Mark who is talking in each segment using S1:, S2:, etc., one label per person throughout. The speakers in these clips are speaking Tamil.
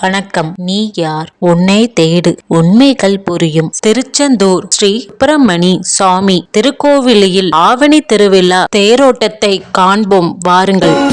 S1: வணக்கம். நீ யார்? உன்னை தேடு. உண்மைகள் புரியும். திருச்செந்தூர் ஸ்ரீ சுப்பிரமணி சுவாமி திருக்கோவிலில் ஆவணி திருவிழா தேரோட்டத்தை காண்போம். வாருங்கள்.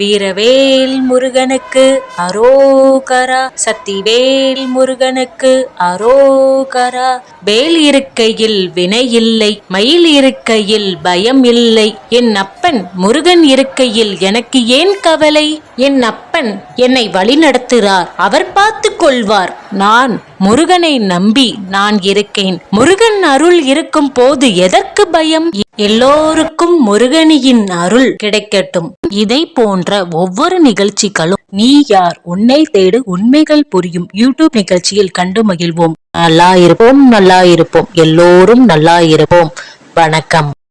S1: வீரவேல் முருகனுக்கு அரோகரா சக்திவேல் முருகனுக்கு அரோகரா. வேல் இருக்கையில் வினை இல்லை மயில் இருக்கையில் பயம் இல்லை. என் அப்பன் முருகன் இருக்கையில் எனக்கு ஏன் கவலை? என் அப்பன் என்னை வழிநடத்துகிறார் அவர் பார்த்து கொள்வார். நான் முருகனை நம்பி நான் இருக்கேன். முருகன் அருள் இருக்கும் போது எதற்கு பயம்? எல்லோருக்கும் முருகனியின் அருள் கிடைக்கட்டும். இதை போன்ற ஒவ்வொரு நிகழ்ச்சிகளும் நீ யார் உன்னை தேடு உண்மைகள் புரியும் யூடியூப் நிகழ்ச்சியில் கண்டு மகிழ்வோம். நல்லா இருப்போம் நல்லா இருப்போம். எல்லோரும் நல்லா இருப்போம். வணக்கம்.